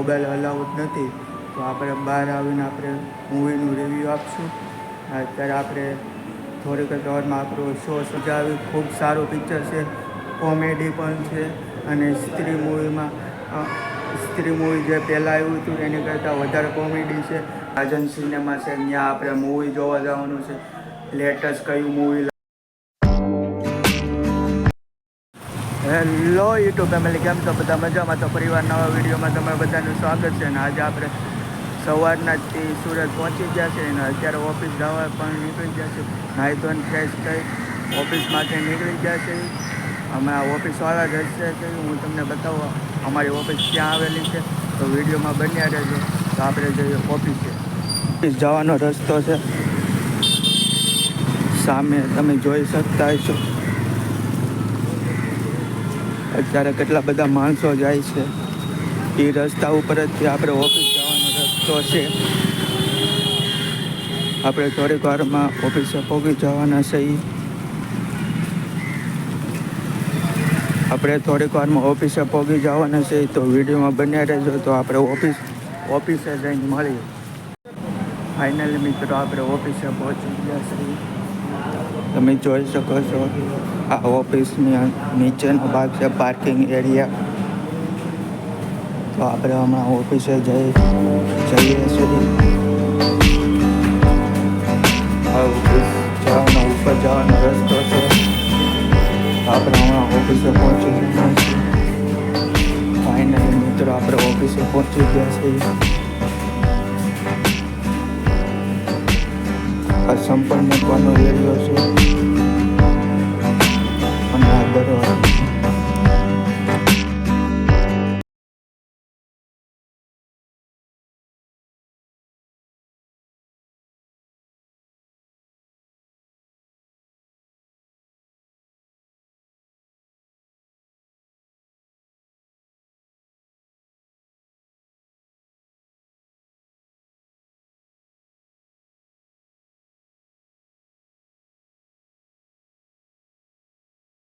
Mobile allowed નથી, તો આપણે બહાર આવીને આપણે મૂવીનું રિવ્યૂ આપશું. અત્યારે આપણે થોડીક જ વારમાં આપણો શો સજાવી, ખૂબ સારું પિક્ચર છે કોમેડી પણ છે, અને સ્ત્રી મૂવીમાં સ્ત્રી મૂવી જે પહેલાં આવ્યું હતું, એની કરતાં વધારે કોમેડી છે. રાજન સિનેમા છે, ત્યાં આપણે મૂવી જોવા જવાનું છે. લેટેસ્ટ કયું મૂવી હેલો યુટ્યુબ ફેમિલી, કેમ છો? બધા મજામાં? તો પરિવાર નવા વિડીયોમાં તમે બધાનું સ્વાગત છે અને આજે આપણે સવારના જ સુરત પહોંચી ગયા છે અને અત્યારે ઓફિસ જવા પણ નીકળી ગયા છે. નાહી ધોઈને ફ્રેશ થઈ ઓફિસમાંથી નીકળી ગયા છે. આ ઓફિસવાળા જ હશે છે હું તમને બતાવું, અમારી ઓફિસ ક્યાં આવેલી છે. તો વિડીયોમાં બન્યા રહેજો. તો આપણે જઈએ ઓફિસે. ઓફિસ જવાનો રસ્તો છે. સામે તમે જોઈ શકતા હશો. અત્યારે કેટલા બધા માણસો જાય છે. એ રસ્તા ઉપર જ આપણે ઓફિસ જવાનો રસ્તો છે. આપણે થોડીક વારમાં ઓફિસે પહોંચી જવાના છે આપણે થોડીક વારમાં ઓફિસે પહોંચી જવાના છે તો વિડીયોમાં બન્યા રહેજો તો આપણે ઓફિસ, ઓફિસે જઈને મળીએ. ફાઇનલી મિત્રો, આપણે ઓફિસે પહોંચી ગયા છીએ. તમે જોઈ શકો છો. આ ઓફિસની નીચેનો ભાગ છે, પાર્કિંગ એરિયા. તો આપણે હમણાં ઓફિસે જઈ, જઈએ છીએ આ જવાનો, ઉપર જવાનો રસ્તો છે. આપણે હમણાં ઓફિસે પહોંચી ગયા ફાઇનલી મિત્રો, આપણે ઓફિસે પહોંચી ગયા છીએ. આ સંપર્ક મૂકવાનો એરિયો છે? અને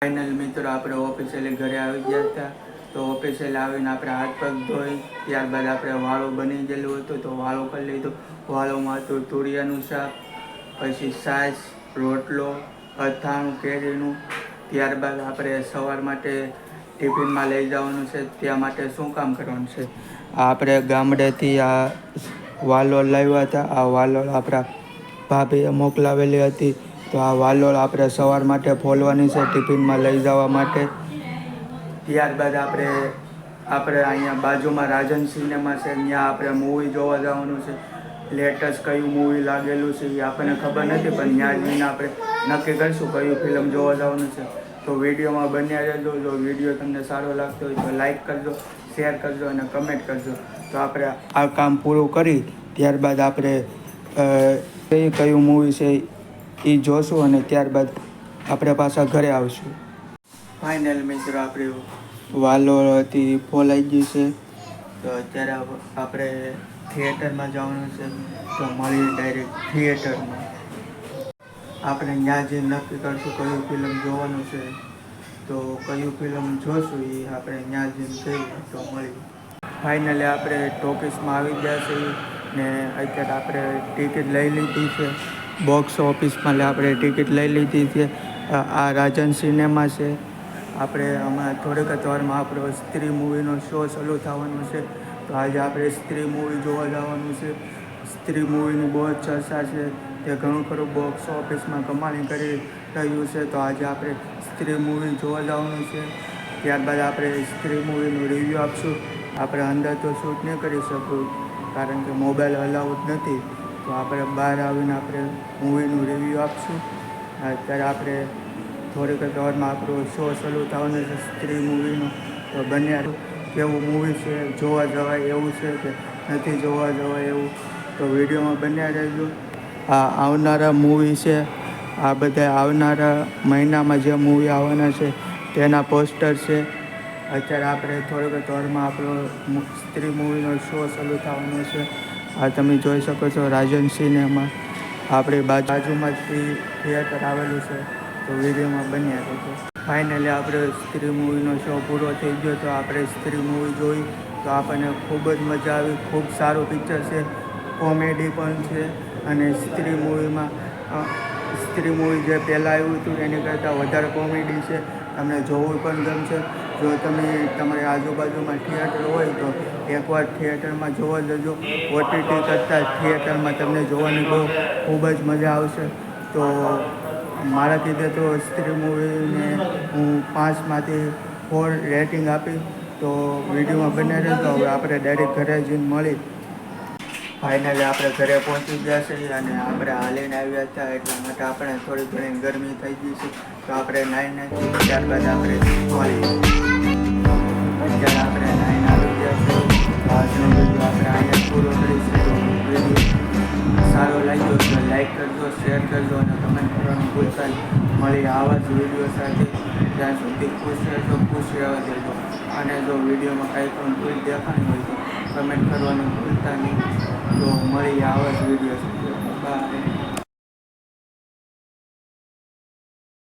ફાઇનલ મિત્રો, આપણે ઓફિસેલે ઘરે આવી ગયા હતા. તો ઓફિસેલી આવીને આપણે હાથ પગ ધોઈ, ત્યારબાદ આપણે વાળો બની ગયેલું હતું. તો વાળો કરી લીધો. વાળોમાં હતું તુરિયાનું શાક, પછી સાસ, રોટલો, અથાણું, કેરીનું. ત્યારબાદ આપણે સવાર માટે ટિફિનમાં લઈ જવાનું છે. ત્યાં માટે શું કામ કરવાનું છે? આપણે ગામડેથી આ વાલોળ લાવ્યા હતા. આ વાલોળ આપણા ભાભીએ મોકલાવેલી હતી. તો આ વાલોળ આપણે સવાર માટે ફોલવાની છે, ટિફિનમાં લઈ જવા માટે. ત્યારબાદ આપણે આપણે અહીંયા બાજુમાં રાજન સિનેમા છે, ત્યાં આપણે મૂવી જોવા જવાનું છે. લેટેસ્ટ કયું મૂવી લાગેલું છે એ આપણને ખબર નથી, પણ ત્યાં જઈને આપણે નક્કી કરીશું કયું ફિલ્મ જોવા જવાનું છે. તો વિડીયોમાં બન્યા રહેજો, જો વીડિયો તમને સારો લાગતો હોય તો લાઈક કરજો શેર કરજો અને કમેન્ટ કરજો. તો આપણે આ કામ પૂરું કરી, ત્યારબાદ આપણે કયું કયું મૂવી છે એ જોશું અને ત્યારબાદ આપણે પાછા ઘરે આવશું. ફાઇનલ મિત્રો આપણે હતી ફોલાઈ ગઈ છે. તો અત્યારે આપણે થિયેટરમાં જવાનું છે. તો મળીએ ડાયરેક્ટ થિયેટરમાં. આપણે ત્યાં જે નક્કી કરશું કયું ફિલ્મ જોવાનું છે તો કયું ફિલ્મ જોશું એ આપણે ત્યાં જઈને જઈએ તો મળીએ. ફાઇનલી આપણે ટોકીસમાં આવી ગયા છીએ ને અત્યારે આપણે ટિકિટ લઈ લીધી છે. બોક્સ ઓફિસમાં આપણે ટિકિટ લઈ લીધી છે. આ રાજન સિનેમા છે. આપણે હમણાં થોડીક જ વારમાં આપણો સ્ત્રી મૂવીનો શો ચાલુ થવાનો છે. તો આજે આપણે સ્ત્રી મૂવી જોવા જવાનું છે. સ્ત્રી મૂવીની બહુ જ ચર્ચા છે તે ઘણું ખરું બોક્સ ઓફિસમાં કમાણી કરી રહ્યું છે. તો આજે આપણે સ્ત્રી મૂવી જોવા જવાનું છે. ત્યારબાદ આપણે સ્ત્રી મૂવીનું રિવ્યૂ આપશું. આપણે અંદર તો શૂટ નહીં કરી શકું, કારણ કે મોબાઈલ અલાઉડ નથી. તો આપણે બહાર આવીને આપણે મૂવીનું રિવ્યૂ આપશું. અત્યારે આપણે થોડીક જ વારમાં આપણો શો ચાલુ થવાનો છે સ્ત્રી મૂવીનો તો બન્યા કેવું મૂવી છે, જોવા જવાય એવું છે કે નથી જોવા જવાય એવું? તો વિડીયોમાં બન્યા રહેજો. આ આવનારા મૂવી છે, આ બધા આવનારા મહિનામાં જે મૂવી આવવાના છે, તેના પોસ્ટર છે. અત્યારે આપણે થોડીક જ આપણો સ્ત્રી મૂવીનો શો ચાલુ થવાનો છે. આ તમે જોઈ શકો છો રાજન સિનેમા. આપણી બાજુમાં જ થિયેટર આવેલું છે. તો વિડીયોમાં બન્યા રહેજો. ફાઇનલી આપણે સ્ત્રી મૂવીનો શો પૂરો થઈ ગયો તો આપણે સ્ત્રી મૂવી જોઈ. તો આપણને ખૂબ જ મજા આવી, ખૂબ સારું પિક્ચર છે. કોમેડી પણ છે. અને સ્ત્રી મૂવીમાં સ્ત્રી મૂવી જે પહેલાં આવ્યું હતું એની કરતાં વધારે કોમેડી છે. તમને જોવું પણ ગમશે. જો તમે તમારી આજુબાજુમાં થિયેટર હોય તો એકવાર થિયેટરમાં જોવા જજો. ઓટીટી કરતાં થિયેટરમાં તમને જોવાની બહુ ખૂબ જ મજા આવશે. તો મારા કીધે તો સ્ત્રી મૂવીને હું પાંચમાંથી ફોર રેટિંગ આપી. તો વિડીયોમાં બને રહેતો હવે આપણે ડાયરેક્ટ ઘરે જઈને મળી ફાઇનલી આપણે ઘરે પહોંચી ગયા છીએ અને આપણે હાલીને આવ્યા હતા એટલા માટે આપણે થોડી ઘણી ગરમી થઈ ગઈ છે. તો આપણે નાઈને ત્યારબાદ આપણે મળી અત્યારે આપણે નાઈને આવી ગયા છે આજનો વીડિયો આપણે અહીંયા પૂરો કરીશું. સારો લાગ્યો તો લાઈક કરજો શેર કરજો અને કમેન્ટ કરવાનું ભૂલતા. મળી આવા જ વીડિયો સાથે. જ્યાં સુધી ખુશ રહેશો, ખુશ રહેવા દેજો. અને જો વિડીયોમાં કાંઈ પણ ભૂલ દેખાણી હોય તો કમેન્ટ કરવાનું ભૂલતા નહીં. તો મળી આવા જ વીડિયો